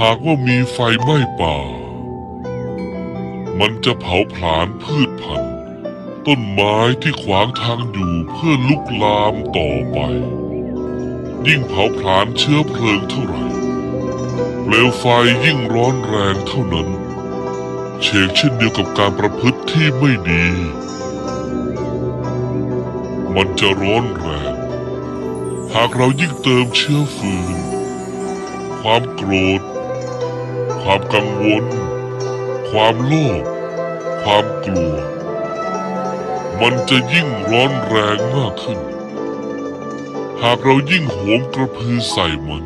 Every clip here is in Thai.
หากว่ามีไฟไหม้ป่า มันจะเผาผลาญพืชพันธุ์ ต้นไม้ที่ขวางทางอยู่เพื่อลุกลามต่อไป ยิ่งเผาผลาญเชื้อเพลิงเท่าไหร่ เปลวไฟยิ่งร้อนแรงเท่านั้น เชกเช่นเดียวกับการประพฤติที่ไม่ดี มันจะร้อนแรง หากเรายิ่งเติมเชื้อฟืน ความโกรธ ความกังวล ความโลภ ความกลัว มันจะยิ่งร้อนแรงมากขึ้น หากเรายิ่งโหมกระพือใส่มัน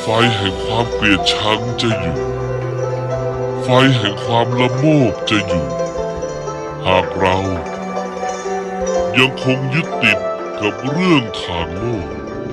ไฟแห่งความเกลียดชังจะอยู่ ไฟแห่งความละโมบจะอยู่ หากเรายังคงยึดติดกับเรื่องทางโลก